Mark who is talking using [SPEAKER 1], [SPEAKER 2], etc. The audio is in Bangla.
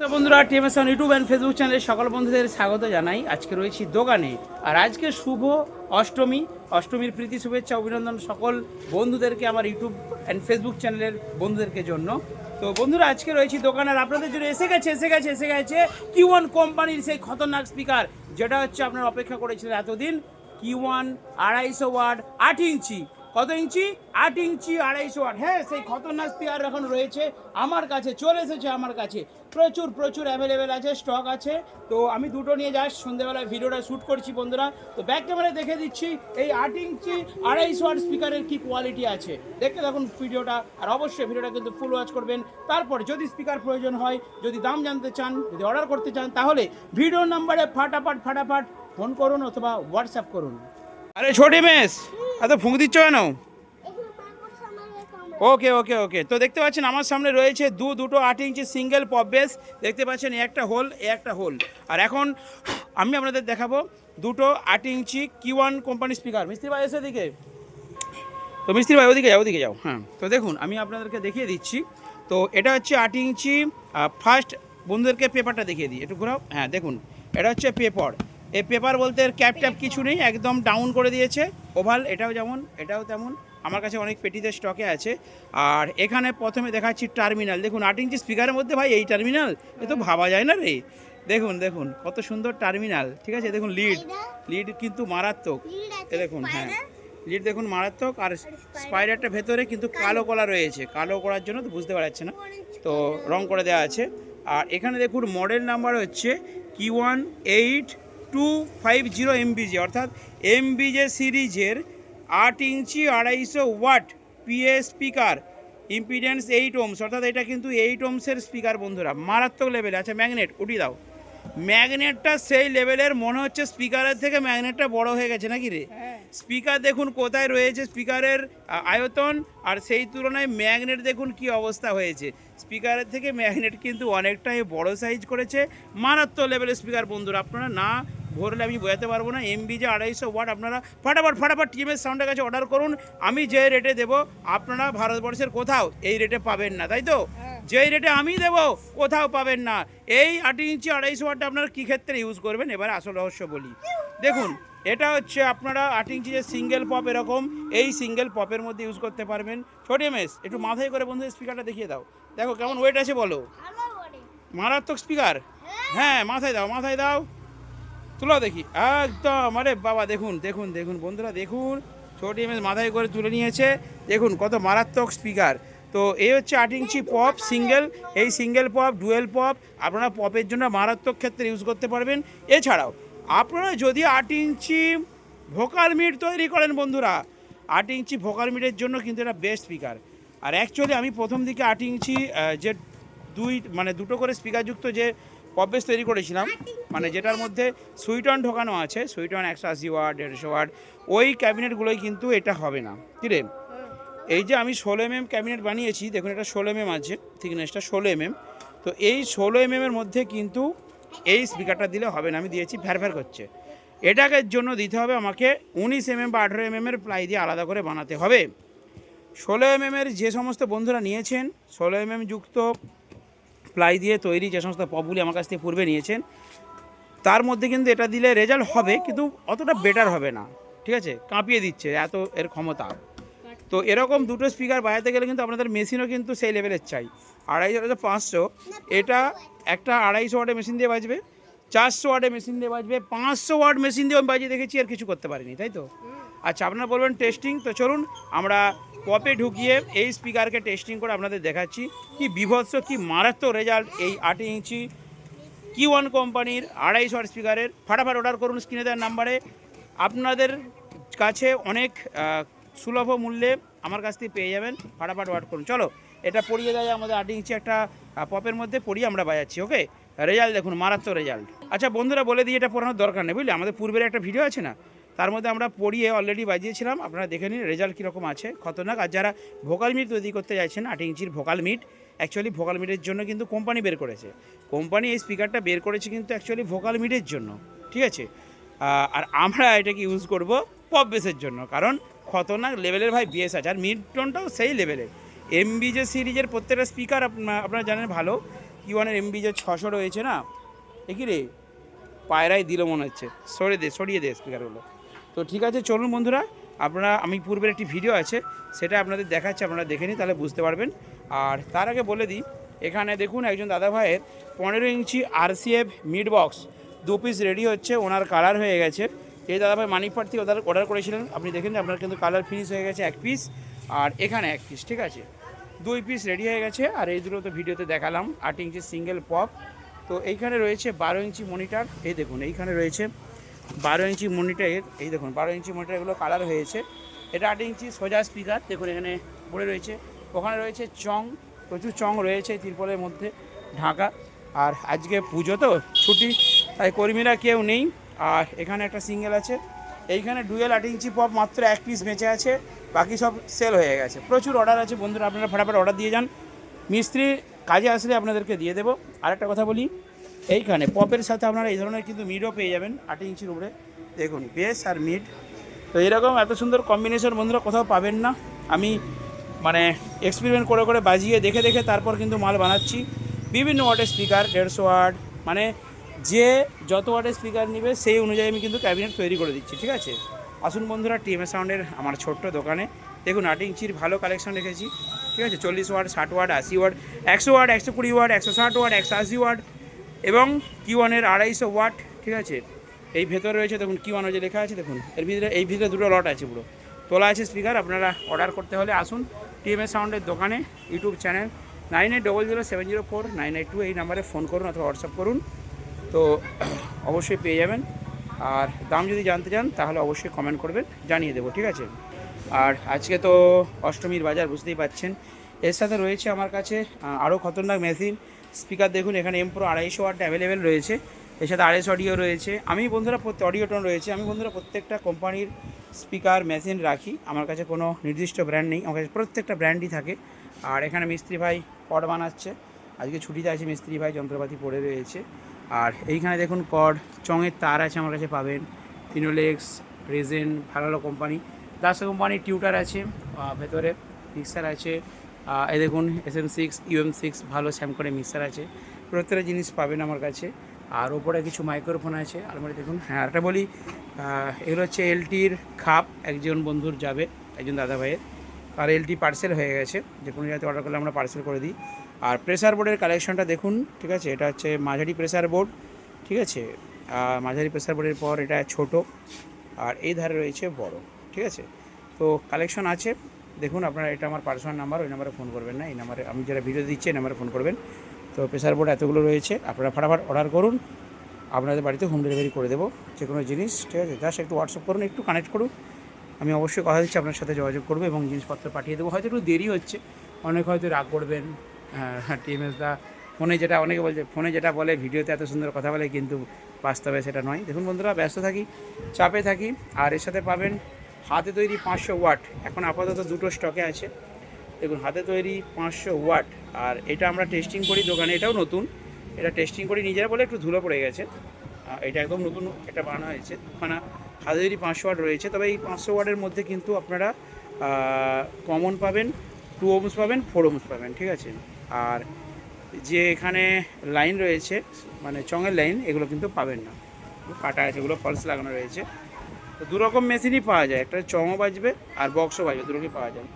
[SPEAKER 1] তো বন্ধুরা টিএমএসন ইউটিউব অ্যান্ড ফেসবুক চ্যানেলে সকল বন্ধুদের স্বাগত জানাই। আজকে রয়েছি দোকানে। আর আজকে শুভ অষ্টমী। অষ্টমীর প্রীতি, শুভেচ্ছা, অভিনন্দন সকল বন্ধুদেরকে আমার ইউটিউব অ্যান্ড ফেসবুক চ্যানেলের বন্ধুদেরকে জন্য। তো বন্ধুরা, আজকে রয়েছি দোকানে। আর আপনাদের জন্য এসে গেছে এসে গেছে এসে গেছে কি ওয়ান কোম্পানির সেই খতরনাক স্পিকার যেটা হচ্ছে আপনারা অপেক্ষা করেছিলেন এতদিন কি ওয়ান আড়াইশো ওয়াট, আট ইঞ্চি। কত ইঞ্চি? আট ইঞ্চি, আড়াইশো ওয়াট হ্যাঁ সেই খতরনাক স্পিকার এখন রয়েছে। আমার কাছে, চলে এসেছে আমার কাছে। প্রচুর প্রচুর অ্যাভেলেবেল আছে স্টক আছে। তো আমি দুটো নিয়ে যাস, সন্ধ্যেবেলায় ভিডিওটা শ্যুট করছি বন্ধুরা। তো ব্যাক ক্যামেরায় দেখে দিচ্ছি, এই আট ইঞ্চি, আড়াইশো ওয়াট স্পিকারের কী কোয়ালিটি আছে। দেখতে দেখুন ভিডিওটা, আর অবশ্যই ভিডিওটা কিন্তু ফুল ওয়াচ করবেন। তারপর যদি স্পিকার প্রয়োজন হয়, যদি দাম জানতে চান, যদি অর্ডার করতে চান, তাহলে ভিডিও নাম্বারে ফাটাফাট ফাটাফাট ফোন করুন অথবা হোয়াটসঅ্যাপ করুন। আরে ছোটি মেস! এত ফুঁক দিচ্ছ কেন? ওকে ওকে ওকে তো দেখতে পাচ্ছেন আমার সামনে রয়েছে দু দুটো আট ইঞ্চি সিঙ্গেল পপ বেস দেখতে পাচ্ছেন একটা হোল এ একটা হোল আর এখন আমি আপনাদের দেখাবো দুটো আট ইঞ্চি কি ওয়ান কোম্পানি স্পিকার মিস্ত্রি ভাই এসে দিকে তো মিস্ত্রি ভাই ওদিকে যাও ওদিকে যাও। হ্যাঁ তো দেখুন আমি আপনাদেরকে দেখিয়ে দিচ্ছি। তো এটা হচ্ছে আট ইঞ্চি ফার্স্ট বন্ধুদেরকে পেপারটা দেখিয়ে দিই। একটু ঘোরাও। হ্যাঁ দেখুন এটা হচ্ছে পেপার এই পেপার বলতে এর ক্যাপ ট্যাপ কিছু নেই একদম ডাউন করে দিয়েছে। ওভাল এটাও যেমন এটাও তেমন। আমার কাছে অনেক পেটিতে স্টকে আছে। আর এখানে প্রথমে দেখাচ্ছি টার্মিনাল দেখুন আট ইঞ্চি স্পিকারের মধ্যে ভাই এই টার্মিনাল এ তো ভাবা যায় না রে। দেখুন দেখুন কত সুন্দর টার্মিনাল ঠিক আছে দেখুন লিড লিড কিন্তু মারাত্মক। এ দেখুন হ্যাঁ। লিড দেখুন মারাত্মক। আর স্পাইডারটা ভেতরে কিন্তু কালো। কলা রয়েছে। কালো করার জন্য তো বুঝতে পারছে না। তো রং করে দেওয়া আছে। আর এখানে দেখুন মডেল নাম্বার হচ্ছে কি one eight two five zero MBG অর্থাৎ এমবিজে সিরিজের আট ইঞ্চি আড়াইশো watt PA speaker impedance eight ohms অর্থাৎ এটা কিন্তু এইট ওমসের স্পিকার বন্ধুরা মারাত্মক লেভেলে আচ্ছা ম্যাগনেট উঠিয়ে দাও। ম্যাগনেটটা সেই লেভেলের মনে হচ্ছে স্পিকারের থেকে ম্যাগনেটটা বড় হয়ে গেছে নাকি রে? স্পিকার দেখুন কোথায় রয়েছে স্পিকারের আয়তন আর সেই তুলনায় ম্যাগনেট দেখুন কি অবস্থা হয়েছে। স্পিকারের থেকে ম্যাগনেট কিন্তু অনেকটাই বড় সাইজ করেছে মারাত্মক লেভেলের স্পিকার বন্ধুরা আপনারা না ভরলে আমি বোঝাতে পারব না। এমবি যে আড়াইশো ওয়াট আপনারা ফাটাফাট ফাটাফাট টিএমএস সাউন্ডের কাছে অর্ডার করুন। আমি যে রেটে দেবো আপনারা ভারতবর্ষের কোথাও এই রেটে পাবেন না তাই তো? যেই রেটে আমি দেবো কোথাও পাবেন না। এই আট ইঞ্চি আড়াইশো ওয়াটটা আপনারা কী ক্ষেত্রে ইউজ করবেন? এবার আসল রহস্য বলি। দেখুন এটা হচ্ছে আপনারা আট ইঞ্চি যে সিঙ্গেল পপ এরকম এই সিঙ্গেল পপের মধ্যে ইউজ করতে পারবেন। ছোট এমএস একটু মাথায় করে বন্ধু স্পিকারটা দেখিয়ে দাও। দেখো কেমন ওয়েট আছে বলো। মারাত্মক স্পিকার হ্যাঁ মাথায় দাও মাথায় দাও। তুলো দেখি। একদম, আরে বাবা, দেখুন দেখুন দেখুন, বন্ধুরা, দেখুন। ছোট এমএস মাথায় করে তুলে নিয়েছে। দেখুন, কত মারাত্মক স্পিকার তো এই হচ্ছে আট ইঞ্চি পপ সিঙ্গেল এই সিঙ্গেল পপ ডুয়েল পপ আপনারা পপের জন্য মারাত্মক ক্ষেত্রে ইউজ করতে পারবেন। এছাড়াও, আপনারা যদি আট ইঞ্চি ভোকাল মিট তৈরি করেন, বন্ধুরা, আট ইঞ্চি ভোকাল মিটের জন্য কিন্তু এটা বেস্ট স্পিকার আর অ্যাকচুয়ালি আমি প্রথম দিকে আট ইঞ্চি যে দুই মানে দুটো করে স্পিকারযুক্ত যে পপ বেস তৈরি করেছিলাম। মানে যেটার মধ্যে সুইটন ঢোকানো আছে সুইটন একশো আশি ওয়াট, দেড়শো ওয়াট, ওই ক্যাবিনেটগুলোই কিন্তু এটা হবে না। কী রে? এই যে আমি ষোলো এম এম ক্যাবিনেট বানিয়েছি, দেখুন এটা ষোলো এম এম আছে, থিকনেসটা ষোলো এম এম তো এই ষোলো এম এর মধ্যে কিন্তু এই স্পিকারটা দিলে হবে না, আমি দিয়েছি ভ্যার ভ্যার করছে। এটাকে জন্য দিতে হবে আমাকে উনিশ এম এম বা আঠেরো এম এর প্লাই দিয়ে আলাদা করে বানাতে হবে। ষোলো এম এর যে সমস্ত বন্ধুরা নিয়েছেন, ষোলো এম এম যুক্ত প্লাই দিয়ে তৈরি যে সমস্ত পপগুলি আমার কাছ থেকে পূর্বে নিয়েছেন তার মধ্যে কিন্তু এটা দিলে রেজাল্ট হবে কিন্তু অতটা বেটার হবে না। ঠিক আছে? কাঁপিয়ে দিচ্ছে এত এর ক্ষমতা। তো এরকম দুটো স্পিকার বাজাতে গেলে কিন্তু আপনাদের মেশিনও কিন্তু সেই লেভেলের চাই। আড়াইশো হাজার পাঁচশো। এটা একটা আড়াইশো ওয়াটের মেশিন দিয়ে বাজবে চারশো ওয়াটের মেশিন দিয়ে বাজবে পাঁচশো ওয়াট মেশিন দিয়ে আমি বাজিয়ে দেখেছি আর কিছু করতে পারিনি তাই তো? আচ্ছা আপনারা বলবেন টেস্টিং তো চলুন আমরা পপে ঢুকিয়ে এই স্পিকারকে টেস্টিং করে আপনাদের দেখাচ্ছি। কি বিভৎস, কি মারাত্মক রেজাল্ট এই আট ইঞ্চি কি ওয়ান কোম্পানির আড়াইশো স্পিকারের ফাটাফাট অর্ডার করুন স্ক্রিনে দেওয়ার নাম্বারে আপনাদের কাছে অনেক সুলভ মূল্যে আমার কাছ থেকে পেয়ে যাবেন। ফাটাফাট অর্ডার করুন। চলো, এটা পড়িয়ে দেয় আমাদের আট ইঞ্চি একটা পপের মধ্যে, পড়িয়ে আমরা বাজাচ্ছি ওকে রেজাল্ট দেখুন, মারাত্মক রেজাল্ট আচ্ছা বন্ধুরা, বলে দিই, এটা পড়ানোর দরকার নেই, বুঝলি? আমাদের পূর্বের একটা ভিডিও আছে না? তার মধ্যে আমরা পড়িয়ে অলরেডি বাজিয়েছিলাম। আপনারা দেখে নিন রেজাল্ট কীরকম আছে। খতরনাক। আর যারা ভোকাল মিট তৈরি করতে চাইছেন আট ইঞ্চির ভোকাল মিট অ্যাকচুয়ালি ভোকাল মিটের জন্য কিন্তু কোম্পানি বের করেছে। কোম্পানি এই স্পিকারটা বের করেছে কিন্তু অ্যাকচুয়ালি ভোকাল মিটের জন্য। ঠিক আছে? আর আমরা এটাকে ইউজ করব পপ বেসের জন্য। কারণ খতরনাক লেভেলের ভাই বিএস আছে। আর মিড টোনটাও সেই লেভেলের এমবি যে সিরিজের প্রত্যেকটা স্পিকার আপনারা জানেন ভালো। কি ওয়ানের এমবি ছশো রয়েছে না? এ কি রে? পায়রাই দিল মনে হচ্ছে। সরিয়ে দে সরিয়ে দে স্পিকারগুলো তো ঠিক আছে, চলুন বন্ধুরা। আপনারা, আমি পূর্বের একটি ভিডিও আছে, সেটা আপনাদের দেখাচ্ছে, আপনারা দেখে নিন, তাহলে বুঝতে পারবেন। আর তার আগে বলে দিই, এখানে দেখুন একজন দাদা ভাইয়ের পনেরো ইঞ্চি আরসিএফ মিড বক্স, দু পিস রেডি হচ্ছে, ওনার কালার হয়ে গেছে। এই দাদা ভাই মানিকপাট থেকে ওদের অর্ডার করেছিলেন, আপনি দেখেন আপনার কিন্তু কালার ফিনিশ হয়ে গেছে এক পিস আর এখানে এক পিস ঠিক আছে? দুই পিস রেডি হয়ে গেছে, আর এই দুটো তো ভিডিওতে দেখালাম, আট ইঞ্চি সিঙ্গেল পপ তো এইখানে রয়েছে বারো ইঞ্চি মনিটার এই দেখুন, এইখানে রয়েছে বারো ইঞ্চি মনিটরের এই দেখুন, বারো ইঞ্চি মনিটরগুলো কালার হয়েছে। এটা আট ইঞ্চি সোজা স্পিকার দেখুন এখানে পড়ে রয়েছে। ওখানে রয়েছে চং, প্রচুর চং রয়েছে তিরপলের মধ্যে, ঢাকা। আর আজকে পুজো তো, ছুটি, তাই কর্মীরা কেউ নেই। আর এখানে একটা সিঙ্গেল আছে। এইখানে ডুয়েল আট ইঞ্চি পপ মাত্র এক পিস বেঁচে আছে, বাকি সব সেল হয়ে গেছে। প্রচুর অর্ডার আছে, বন্ধুরা, আপনারা ফটাফট অর্ডার দিয়ে যান। মিস্ত্রি কাজে আসলে আপনাদেরকে দিয়ে দেবো। আরেকটা কথা বলি এইখানে, পপের সাথে আপনারা এই ধরনের কিন্তু মিডও পেয়ে যাবেন আট ইঞ্চির উপরে দেখুন বেস আর মিড তো এরকম এত সুন্দর কম্বিনেশন বন্ধুরা কোথাও পাবেন না। আমি মানে এক্সপেরিমেন্ট করে করে বাজিয়ে দেখে দেখে তারপর কিন্তু মাল বানাচ্ছি। বিভিন্ন ওয়াটের স্পিকার দেড়শো ওয়াট মানে যে যত ওয়াটের স্পিকার নেবে সেই অনুযায়ী আমি কিন্তু ক্যাবিনেট তৈরি করে দিচ্ছি, ঠিক আছে? আসুন বন্ধুরা টিএমএ সাউন্ডের আমার ছোট্ট দোকানে। দেখুন, আট ইঞ্চির ভালো কালেকশন রেখেছি, ঠিক আছে? চল্লিশ ওয়াট, ষাট ওয়াট, আশি ওয়াট, একশো ওয়াট, একশো কুড়ি ওয়াট, একশো ষাট ওয়াট, একশো আশি ওয়াট এবং কিওয়ানের আড়াইশো ওয়াট, ঠিক আছে? এই ভেতরে রয়েছে, দেখুন কিওয়ান যে লেখা আছে, দেখুন, এর ভিতরে, এই ভিতরে দুটো লট আছে পুরো। তোলা আছে স্পিকার আপনারা অর্ডার করতে হলে আসুন টিএমএস সাউন্ডের দোকানে YouTube channel nine eight double zero seven zero four nine eight two এই নাম্বারে ফোন করুন অথবা হোয়াটসঅ্যাপ করুন। তো অবশ্যই পেয়ে যাবেন। আর দাম যদি জানতে চান, তাহলে অবশ্যই কমেন্ট করবেন, জানিয়ে দেবো, ঠিক আছে? আর আজকে তো অষ্টমীর বাজার, বুঝতেই পাচ্ছেন। এর সাথে রয়েছে আমার কাছে আরও খতরনাক মেশিন স্পিকার দেখুন, এখানে এম প্রো আড়াইশো ওয়াট অ্যাভেলেবেল রয়েছে। এর সাথে আড়াইশো অডিও রয়েছে। আমি বন্ধুরা, প্রত্যেক অডিও টোন রয়েছে। আমি বন্ধুরা, প্রত্যেকটা কোম্পানির স্পিকার মেশিন রাখি। আমার কাছে কোনো নির্দিষ্ট ব্র্যান্ড নেই। আমার কাছে প্রত্যেকটা ব্র্যান্ডই থাকে। আর এখানে মিস্ত্রি ভাই কড বানাচ্ছে। আজকে ছুটিতে আছে, মিস্ত্রি ভাই যন্ত্রপাতি পড়ে রয়েছে। আর এইখানে দেখুন কড চঙের তার আছে আমার কাছে পাবেন। ফিনোলেক্স রেজেন ভালো ভালো কোম্পানি দাস কোম্পানির টিউটার আছে। ভেতরে মিক্সার আছে। এই দেখুন S M six UM six ভালো স্যামকনের মিক্সার আছে। প্রত্যেকটা জিনিস পাবেন আমার কাছে। আর ওপরে কিছু মাইক্রোফোন আছে। আলমারি দেখুন হ্যাঁ একটা বলি এগুলো হচ্ছে এলটির খাপ। একজন বন্ধুর যাবে, একজন দাদা ভাইয়ের আর এলটি পার্সেল হয়ে গেছে। যে কোনো জায়গাতে অর্ডার করলে আমরা পার্সেল করে দিই। আর প্রেসার বোর্ডের কালেকশনটা দেখুন, ঠিক আছে? এটা হচ্ছে মাঝারি প্রেসার বোর্ড ঠিক আছে? মাঝারি প্রেসার বোর্ডের পর এটা ছোট। আর এই ধারে রয়েছে বড়, ঠিক আছে? তো কালেকশন আছে। দেখুন, আপনারা, এটা আমার পার্সোনাল নাম্বার ওই নাম্বারে ফোন করবেন না, এই নাম্বারে আমি যারা ভিডিও দিচ্ছি, এই নাম্বারে ফোন করবেন। তো প্রেসার বোর্ড এতগুলো রয়েছে, আপনারা ফটাফট অর্ডার করুন, আপনাদের বাড়িতে হোম ডেলিভারি করে দেবো যে কোনো জিনিস, ঠিক আছে? জাস্ট একটু হোয়াটসঅ্যাপ করুন, একটু কানেক্ট করুন, আমি অবশ্যই কথা দিচ্ছি, আপনার সাথে যোগাযোগ করব এবং জিনিসপত্র পাঠিয়ে দেবো। হয়তো একটু দেরি হচ্ছে, অনেক হয়তো রাগ করবেন হ্যাঁ টিএমএস দা, ফোনে যেটা, অনেকে বলছে, ফোনে যেটা বলে, ভিডিওতে এত সুন্দর কথা বলে, কিন্তু বাস্তবে সেটা নয়। দেখুন বন্ধুরা, ব্যস্ত থাকি, চাপে থাকি, আর এর সাথে পাবেন হাতে তৈরি পাঁচশো ওয়াট, এখন আপাতত দুটো স্টকে আছে। দেখুন, হাতে তৈরি পাঁচশো ওয়াট, আর এটা আমরা টেস্টিং করি দোকানে, এটাও নতুন। এটা টেস্টিং করি, নিজেরা বলে একটু ধুলো পড়ে গেছে। এটা একদম নতুন এটা বানানো হয়েছে। ওখানে হাতে তৈরি পাঁচশো ওয়াট রয়েছে, তবে এই পাঁচশো ওয়াটের মধ্যে কিন্তু আপনারা কমন পাবেন টু ওমস পাবেন ফোর ওমস পাবেন, ঠিক আছে? আর যে এখানে লাইন রয়েছে মানে চঙের লাইন এগুলো কিন্তু পাবেন না। কাটা আছে, এগুলো ফলস লাগানো রয়েছে। তো দু রকম মেশিনই পাওয়া যায়। একটা চঙও বাজবে আর বক্সও বাজবে দু রকমই পাওয়া যায়।